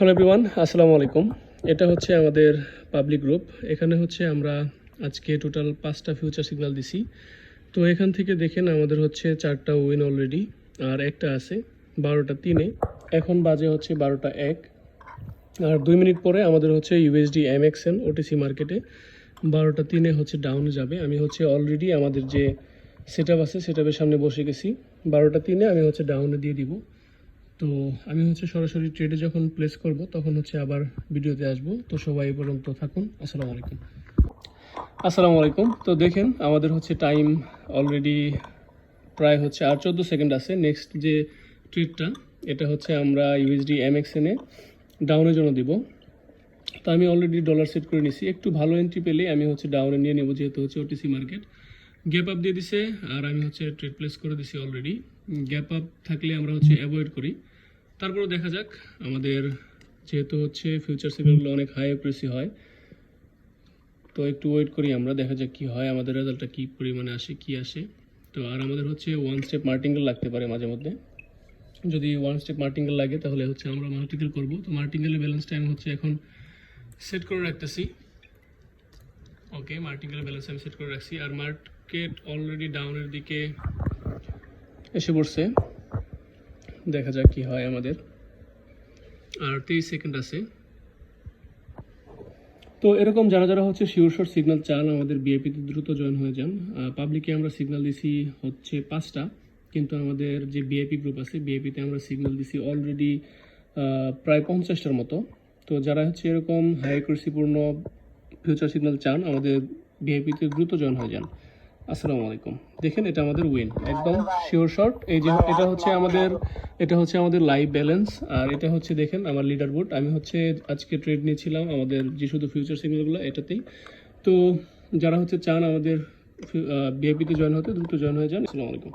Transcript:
Hello everyone আসসালামু আলাইকুম। এটা হচ্ছে আমাদের পাবলিক গ্রুপ এখানে হচ্ছে আমরা আজকে টোটাল পাঁচটা ফিউচার সিগন্যাল দিছি। তো এখান থেকে দেখেন আমাদের হচ্ছে চারটা উইন অলরেডি আর একটা আছে বারোটা তিনে। এখন বাজে হচ্ছে বারোটা এক। আর দুই মিনিট পরে আমাদের হচ্ছে ইউএসডি এম এক্সএন ওটিসি মার্কেটে বারোটা তিনে হচ্ছে ডাউন যাবে। আমি হচ্ছে অলরেডি আমাদের যে সেট আছে সেটআপের সামনে বসে গেছি। বারোটা তিনে আমি হচ্ছে ডাউনে দিয়ে দিব। তো আমি হচ্ছে সরাসরি ট্রেডে যখন প্লেস করব, তখন হচ্ছে আবার ভিডিওতে আসব। তো সবাই পর্যন্ত থাকুন। আসসালামু আলাইকুম। আসসালামু আলাইকুম। তো দেখেন, আমাদের হচ্ছে টাইম অলরেডি প্রায় হচ্ছে আর চোদ্দ সেকেন্ড আছে। নেক্সট যে ট্রেডটা এটা হচ্ছে আমরা ইউএসডি এমএক্সএনে ডাউনের জন্য দিব। তো আমি অলরেডি ডলার সেট করে নিছি। একটু ভালো এন্ট্রি পেলে আমি হচ্ছে ডাউনে নিয়ে নেব, যেহেতু হচ্ছে ওটিসি মার্কেট গ্যাপ আপ দিয়ে দিছে, আর আমি হচ্ছে ট্রেড প্লেস করে দিছি অলরেডি গ্যাপ আপ থাকলে আমরা হচ্ছে অ্যাভয়েড করি। তারপরে দেখা যাক, আমাদের যেহেতু হচ্ছে ফিউচার সিগন্যালগুলো অনেক হাই প্রেসি হয়, তো একটু ওয়েট করি আমরা, দেখা যাক কি হয়, আমাদের রেজাল্টটা কি পরিমাণে আসে, কি আসে। তো আর আমাদের হচ্ছে ওয়ান স্টেপ মার্টিঙ্গেল লাগতে পারে মাঝে মধ্যে। যদি ওয়ান স্টেপ মার্টিঙ্গেল লাগে, তাহলে হচ্ছে আমরা মার্টিঙ্গেল করব। তো মার্টিঙ্গেলের ব্যালেন্স টাইম হচ্ছে এখন সেট করে রাখতেছি। ওকে মার্টিঙ্গেলের ব্যালেন্স আমি সেট করে রাখছি। আর মার্কেট অলরেডি ডাউনের দিকে এসে পড়ছে। দেখা যাক কি হয় আমাদের। আর তেইশ সেকেন্ড আছে। তো এরকম যারা যারা হচ্ছে শিওর শর্ট সিগন্যাল চান, আমাদের বিএপিতে দ্রুত জয়েন হয়ে যান। পাবলিকে আমরা সিগন্যাল দিছি হচ্ছে পাঁচটা, কিন্তু আমাদের যে বিএপি গ্রুপ আছে বিএপিতে আমরা সিগনাল দিছি অলরেডি প্রায় পঞ্চাশটার মতো। তো যারা হচ্ছে এরকম হাই অ্যাকুরেসিপূর্ণ ফিউচার সিগনাল চান, আমাদের বিএপিতে দ্রুত জয়েন হয়ে যান। আসসালামু আলাইকুম। দেখেন এটা আমাদের উইন একদম শিওর শর্ট এই যে এটা হচ্ছে আমাদের, এটা হচ্ছে আমাদের লাইভ ব্যালেন্স আর এটা হচ্ছে দেখেন আমার লিডার বোর্ড আমি হচ্ছে আজকে ট্রেড নিয়েছিলাম আমাদের যে শুধু ফিউচার সিগন্যালগুলো এটাতেই। তো যারা হচ্ছে চান আমাদের বিএপিতে জয়েন হতে, দ্রুত জয়েন হয়ে যান। আসসালামু আলাইকুম।